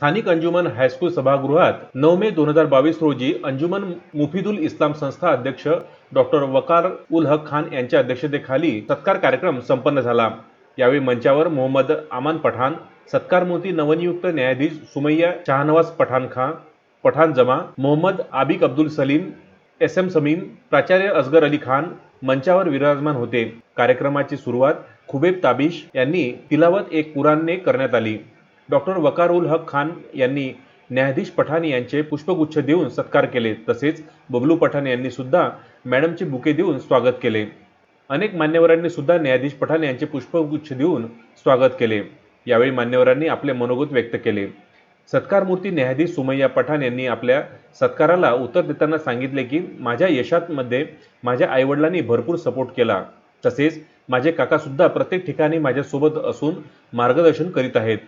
स्थानिक अंजुमन हायस्कूल सभागृहात नऊ मे दोन हजार बावीस रोजी अंजुमन मुफिदुल इस्लाम संस्था अध्यक्ष डॉक्टर वकार उल हक खान यांच्या अध्यक्षतेखाली सत्कार कार्यक्रम संपन्न झाला. यावेळी मंचावर मोहम्मद आमान पठाण सत्कारमूर्ती नवनियुक्त न्यायाधीश सुमय्या शहानवाज पठाण खान पठाण जमा मोहम्मद आबिक अब्दुल सलीम एस एम समीम प्राचार्य असगर अली खान मंचावर विराजमान होते. कार्यक्रमाची सुरुवात खुबेब ताबिश यांनी तिलावत एक कुरानने करण्यात आली. डॉक्टर वकार उल हक खान यांनी न्यायाधीश पठाण यांचे पुष्पगुच्छ देऊन सत्कार केले. तसेच बबलू पठाण यांनी सुद्धा मॅडमचे बुके देऊन स्वागत केले. अनेक मान्यवरांनी सुद्धा न्यायाधीश पठाण यांचे पुष्पगुच्छ देऊन स्वागत केले. यावेळी मान्यवरांनी आपले मनोगत व्यक्त केले. सत्कारमूर्ती न्यायाधीश सुमय्या पठाण यांनी आपल्या सत्काराला उत्तर देताना सांगितले की माझ्या यशातमध्ये माझ्या आईवडिलांनी भरपूर सपोर्ट केला. तसेच माझे काकासुद्धा प्रत्येक ठिकाणी माझ्यासोबत असून मार्गदर्शन करीत आहेत.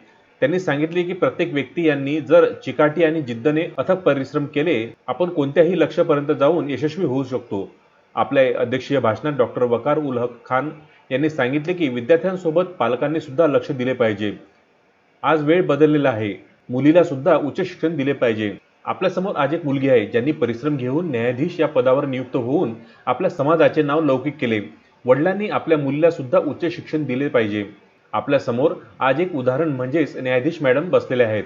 त्यांनी सांगितले की प्रत्येक व्यक्ती यांनी जर चिकाटी आणि जिद्दने अथक परिश्रम केले आपण कोणत्याही लक्ष्यापर्यंत जाऊन यशस्वी होऊ शकतो. आपल्या अध्यक्षीय भाषणात डॉक्टर वकार उल हक खान यांनी सांगितले की विद्यार्थ्यांसोबत पालकांनी सुद्धा लक्ष दिले पाहिजे. आज वेळ बदललेला आहे. मुलीला सुद्धा उच्च शिक्षण दिले पाहिजे. आपल्यासमोर आज एक मुलगी आहे ज्यांनी परिश्रम घेऊन न्यायाधीश या पदावर नियुक्त होऊन आपल्या समाजाचे नाव लौकिक केले. वडिलांनी आपल्या मुलीला सुद्धा उच्च शिक्षण दिले पाहिजे. आपल्यासमोर आज एक उदाहरण म्हणजेच न्यायाधीश मॅडम बसलेले आहेत.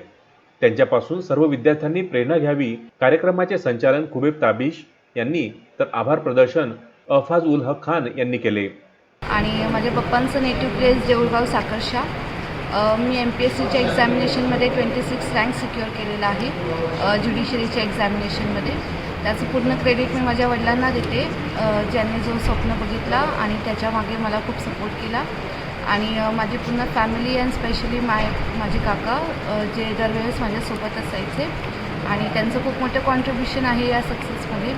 त्यांच्यापासून सर्व विद्यार्थ्यांनी प्रेरणा घ्यावी. कार्यक्रमाचे संचालन खुबेब ताबिश यांनी तर आभार प्रदर्शन अफाज उल हक खान यांनी केले. आणि माझ्या पप्पांचं नेटिव्ह प्लेस देऊळगाव साखरशा मी एम पी एस सीच्या एक्झामिनेशनमध्ये ट्वेंटी सिक्स रँक सिक्युअर केलेला आहे ज्युडिशरीच्या एक्झामिनेशनमध्ये त्याचं पूर्ण क्रेडिट मी माझ्या वडिलांना देते. ज्यांनी जो स्वप्न बघितला आणि त्याच्यामागे मला खूप सपोर्ट केला. आणि माझी पूर्ण फॅमिली अँड स्पेशली माय माझे काका जे दरवेळेस माझ्यासोबत असायचे. आणि त्यांचं खूप मोठं कॉन्ट्रीब्युशन आहे या सक्सेसमध्ये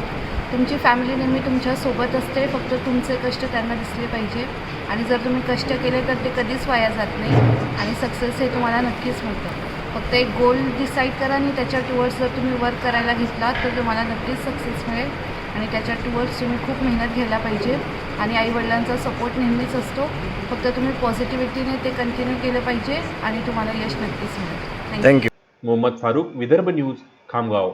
तुमची फॅमिली नेहमी तुमच्यासोबत असते फक्त तुमचे कष्ट त्यांना दिसले पाहिजे. आणि जर तुम्ही कष्ट केले तर ते कधीच वाया जात नाही. आणि सक्सेस हे तुम्हाला नक्कीच मिळतं. फक्त एक गोल डिसाईड करा आणि त्याच्या टुवर्ड्स जर तुम्ही वर्क करायला घेतला तर तुम्हाला नक्कीच सक्सेस मिळेल. आणि त्याच्या टुवर्ड्स तुम्ही खूप मेहनत घ्यायला पाहिजे. आणि आईवडिलांचा सपोर्ट नेहमीच असतो. फक्त तुम्ही पॉझिटिव्हिटीने ते कंटिन्यू केलं पाहिजे आणि तुम्हाला यश नक्कीच मिळेल. Thank you thank you Mohammad Farooq Vidarbha news Khamgaon.